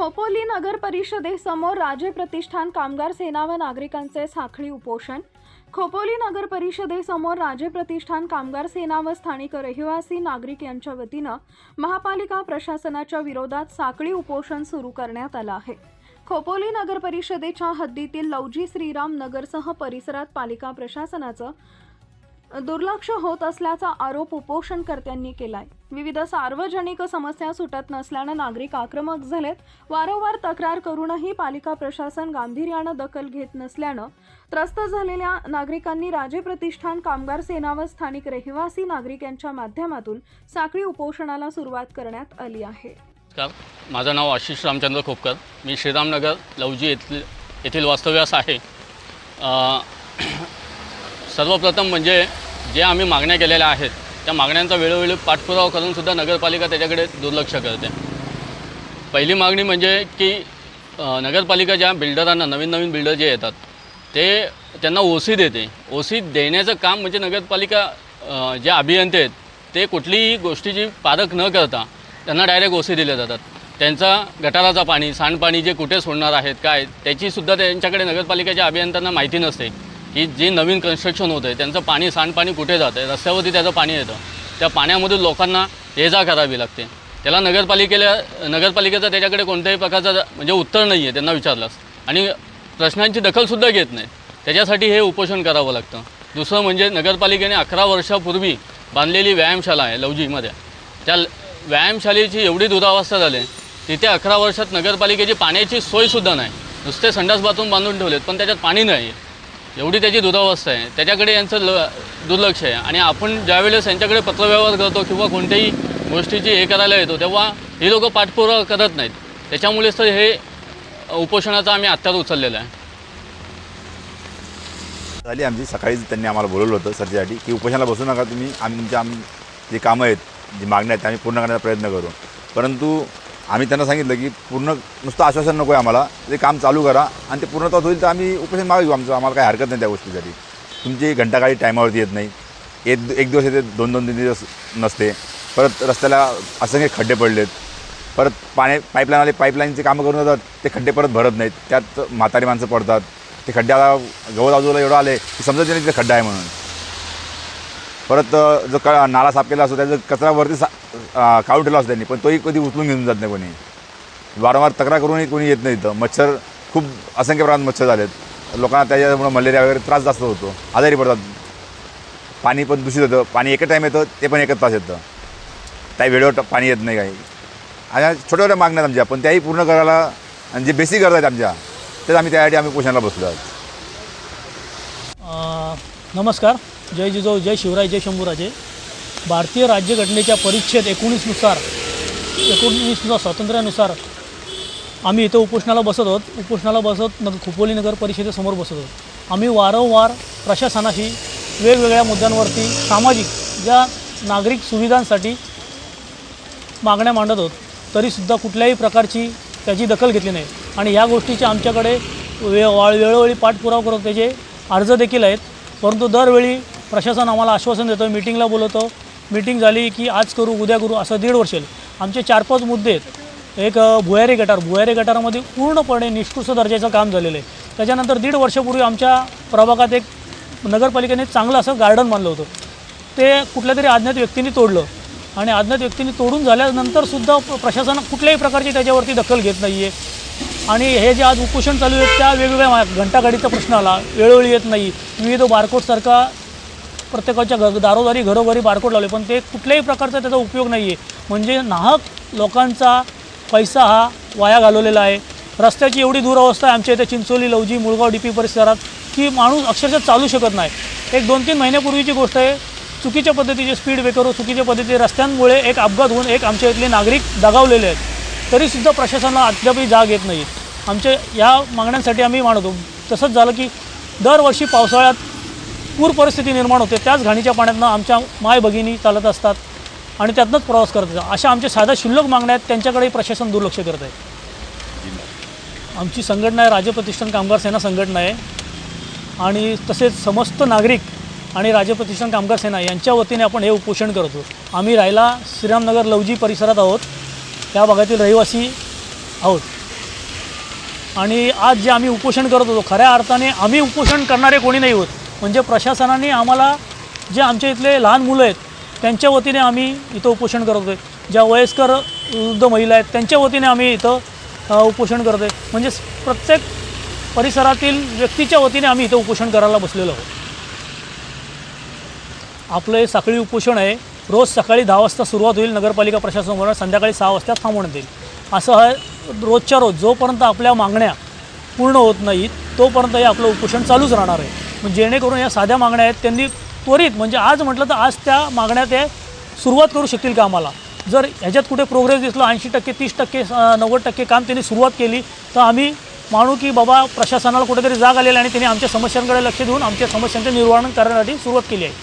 खोपोली नगर परिषदेसमोर राजे प्रतिष्ठान कामगार सेना व नागरिकांचे साखळी उपोषण. खोपोली नगर परिषदेसमोर राजे प्रतिष्ठान कामगार सेना व स्थानिक रहिवासी नागरिक यांच्या वतीनं महापालिका प्रशासनाच्या विरोधात साखळी उपोषण सुरू करण्यात आलं आहे. खोपोली नगर परिषदेच्या हद्दीतील लवजी श्रीराम नगरसह परिसरात पालिका प्रशासनाचं दुर्लक्ष होत असल्याचा आरोप उपोषणकर्त्यांनी केलाय. विविध सार्वजनिक समस्या सुटत नसल्यानं नागरिक आक्रमक झालेत. वारंवार तक्रार करूनही पालिका प्रशासन गांभीर्यानं दखल घेत नसल्यानं त्रस्त झालेल्या नागरिकांनी राजे प्रतिष्ठान कामगार सेना व स्थानिक रहिवासी नागरिक यांच्या माध्यमातून साखळी उपोषणाला सुरुवात करण्यात आली आहे. माझं नाव आशिष रामचंद्र खोपकर. मी श्रीरामनगर लवजी येथील येथील वास्तव्यास आहे. सर्वप्रथम म्हणजे जे आम्ही मागण्या केलेल्या आहेत त्या मागण्यांचा वेळोवेळी पाठपुरावा करूनसुद्धा नगरपालिका त्याच्याकडे दुर्लक्ष करते. पहिली मागणी म्हणजे की नगरपालिका ज्या बिल्डरांना नवीन नवीन बिल्डर जे येतात ते त्यांना ओ सी देते. ओ सी देण्याचं काम म्हणजे नगरपालिका जे अभियंते आहेत ते कुठलीही गोष्टीची पारख न करता त्यांना डायरेक्ट ओ सी दिले जातात. त्यांचा गटाराचा पाणी सांडपाणी जे कुठे सोडणार आहेत काय त्याचीसुद्धा त्यांच्याकडे नगरपालिकेच्या अभियंत्यांना माहिती नसते. की जे नवीन कन्स्ट्रक्शन होतं आहे त्यांचं पाणी सांडपाणी कुठे जातं आहे रस्त्यावरती त्याचं पाणी येतं. त्या पाण्यामधून लोकांना ये जा करावी लागते. त्याला नगरपालिकेला नगरपालिकेचं त्याच्याकडे कोणत्याही प्रकारचं म्हणजे उत्तर नाही आहे त्यांना विचारलंस आणि प्रश्नांची दखलसुद्धा घेत नाही त्याच्यासाठी हे उपोषण करावं लागतं. दुसरं म्हणजे नगरपालिकेने अकरा वर्षापूर्वी बांधलेली व्यायामशाला आहे लवजीमध्ये. त्या व्यायामशालेची एवढी दुरावस्था झाली तिथे अकरा वर्षात नगरपालिकेची पाण्याची सोयसुद्धा नाही. नुसते संडास बाथरूम बांधून ठेवलेत पण त्याच्यात पाणी नाही एवढी त्याची दुरावस्था आहे. त्याच्याकडे यांचं ल दुर्लक्ष आहे. आणि आपण ज्यावेळेस यांच्याकडे पत्रव्यवहार करतो किंवा कोणत्याही गोष्टीची हे करायला येतो तेव्हा ही लोकं पाठपुरावा करत नाहीत. त्याच्यामुळेच तर हे उपोषणाचा आम्ही आत्ताच उचललेलं आहे. झाली आमची सकाळीच त्यांनी आम्हाला बोलवलं होतं सरच्यासाठी की उपोषणाला बसू नका तुम्ही. आम्ही आम जे कामं आहेत जी मागण्या आहेत आम्ही पूर्ण करण्याचा प्रयत्न करू. परंतु आम्ही त्यांना सांगितलं की पूर्ण नुसतं आश्वासन नको आहे आम्हाला. ते काम चालू करा आणि ते पूर्णतः होईल तर आम्ही उपोषण मागे घेऊ. आमचं आम्हाला काही हरकत नाही त्या गोष्टीसाठी. तुमची घंटागाडी टायमावरती येत नाही. एक एक दिवस येते दोन दोन तीन दिवस नसते. परत रस्त्याला असंख्य खड्डे पडलेत. परत पाणी पाईपलाईनवाले पाईपलाईनचे कामं करून जातात. ते खड्डे परत भरत नाहीत. त्यात म्हातारी माणसं पडतात. ते खड्ड्याला गवत आजूला एवढं आले की समजत नाही तिथे खड्डा आहे म्हणून. परत जो क नाला साफ केला असतो त्याचा कचरा वरती सा काढून ठेवला असतो त्यांनी. पण तोही कधी उचलून घेऊन जात नाही कोणी. वारंवार तक्रार करूनही कोणी येत नाही इथं. मच्छर खूप असंख्य प्रमाणात मच्छर झालेत. लोकांना त्याच्यामुळे मलेरिया वगैरे त्रास जास्त होतो. आजारी पडतात. पाणी पण दूषित होतं. पाणी एकच टाईम येतं ते पण एकच तास येतं. काही वेळेवर पाणी येत नाही काही. आणि छोट्या छोट्या मागण्या आमच्या. पण त्याही पूर्ण करायला आणि जे बेसिक गरज आहेत आमच्या तेच आम्ही त्यासाठी आम्ही पोषणाला बसलो आहोत. नमस्कार. जय जिजाऊ जय शिवराय जय शंभूराजे. भारतीय राज्यघटनेच्या परिच्छेद एकोणीसनुसार एकोणीसनुसार स्वातंत्र्यानुसार आम्ही इथं उपोषणाला बसत आहोत. उपोषणाला बसत नग खुपोली नगर परिषदेसमोर बसत आहोत. आम्ही वारंवार प्रशासनाशी वेगवेगळ्या मुद्द्यांवरती सामाजिक ज्या नागरिक सुविधांसाठी मागण्या मांडत आहोत तरीसुद्धा कुठल्याही प्रकारची त्याची दखल घेतली नाही. आणि ह्या गोष्टीचे आमच्याकडे वे वाळ वेळोवेळी पाठपुरावा करत त्याचे अर्ज देखील आहेत. परंतु दरवेळी प्रशासन आम्हाला आश्वासन देतं मीटिंगला बोलवतो. मीटिंग झाली की आज करू उद्या करू असं दीड वर्ष आमचे चार पाच मुद्दे आहेत. एक भुयारी गटार. भुयारी गटारामध्ये पूर्णपणे निष्कृष्ट दर्जाचं काम झालेलं आहे. त्याच्यानंतर दीड वर्षापूर्वी आमच्या प्रभागात एक नगरपालिकेने चांगलं असं गार्डन बांधलं होतं. ते कुठल्या तरी अज्ञात व्यक्तींनी तोडलं. आणि अज्ञात व्यक्तींनी तोडून झाल्यानंतरसुद्धा प्रशासन कुठल्याही प्रकारची त्याच्यावरती दखल घेत नाही आहे आणि हे जे आज उपोषण चालू आहेत त्या वेगवेगळ्या मा- घंटागाडीचा प्रश्न आला. वेळोवेळी येत नाही. विविध बारकोडसारखा प्रत्येकाच्या घ दारोदारी घरोघरी बारकोड लावले. पण ते कुठल्याही प्रकारचा त्याचा उपयोग नाही आहे म्हणजे नाहक लोकांचा पैसा हा वाया घालवलेला आहे. रस्त्याची एवढी दुरावस्था आहे आमच्या इथे चिंचोली लवजी मुळगाव डी पी परिसरात की माणूस अक्षरशः चालू शकत नाही. एक दोन तीन महिन्यापूर्वीची गोष्ट आहे. चुकीच्या पद्धतीचे स्पीड ब्रेकर चुकीच्या पद्धतीचे रस्त्यांमुळे एक अपघात होऊन एक आमच्या इथले नागरिक दगावलेले आहेत. तरीसुद्धा प्रशासनाला अद्यापही जाग येत नाही आमच्या या मागण्यांसाठी आम्ही मानतो. तसंच झालं की दरवर्षी पावसाळ्यात पूर परिस्थिती निर्माण होते त्याच घाणीच्या पाण्यातनं आमच्या माय भगिनी चालत असतात आणि त्यातनंच प्रवास करत असतात. अशा आमच्या साध्या शिल्लक मागण्या आहेत त्यांच्याकडेही प्रशासन दुर्लक्ष करत आहे. आमची संघटना आहे राज्य प्रतिष्ठान कामगार सेना संघटना आहे. आणि तसेच समस्त नागरिक आणि राजे प्रतिष्ठान कामगार सेना यांच्या वतीने आपण हे उपोषण करतो आम्ही राहायला श्रीरामनगर लवजी परिसरात आहोत. त्या भागातील रहिवासी आहोत. आणि आज जे आम्ही उपोषण करत होतो खऱ्या अर्थाने आम्ही उपोषण करणारे कोणी नाही होत. म्हणजे प्रशासनाने आम्हाला जे आमच्या इथले लहान मुलं आहेत त्यांच्या वतीने आम्ही इथं उपोषण करत आहे ज्या वयस्कर वृद्ध महिला आहेत त्यांच्या वतीने आम्ही इथं उपोषण करतो आहे म्हणजे प्रत्येक परिसरातील व्यक्तीच्या वतीने आम्ही इथं उपोषण करायला बसलेलो आहोत. आपलं हे साखळी उपोषण आहे. रोज सकाळी दहा वाजता सुरुवात होईल नगरपालिका प्रशासनावर संध्याकाळी सहा वाजता थांबवण्यात येईल. असं हा रोजच्या रोज जोपर्यंत आपल्या मागण्या पूर्ण होत नाहीत तोपर्यंत हे आपलं उपोषण चालूच राहणार आहे. जेणेकरून या साध्या मागण्या आहेत त्यांनी त्वरित म्हणजे आज म्हटलं तर आज त्या मागण्या ते सुरुवात करू शकतील कामाला जर ह्याच्यात कुठे प्रोग्रेस दिसला ऐंशी टक्के तीस टक्के नव्वद टक्के काम त्यांनी सुरुवात केली तर आम्ही मानू की बाबा प्रशासनाला कुठेतरी जाग आलेली आहे आणि त्यांनी आमच्या समस्यांकडे लक्ष देऊन आमच्या समस्यांचे निर्वहन करण्यासाठी सुरुवात केली आहे.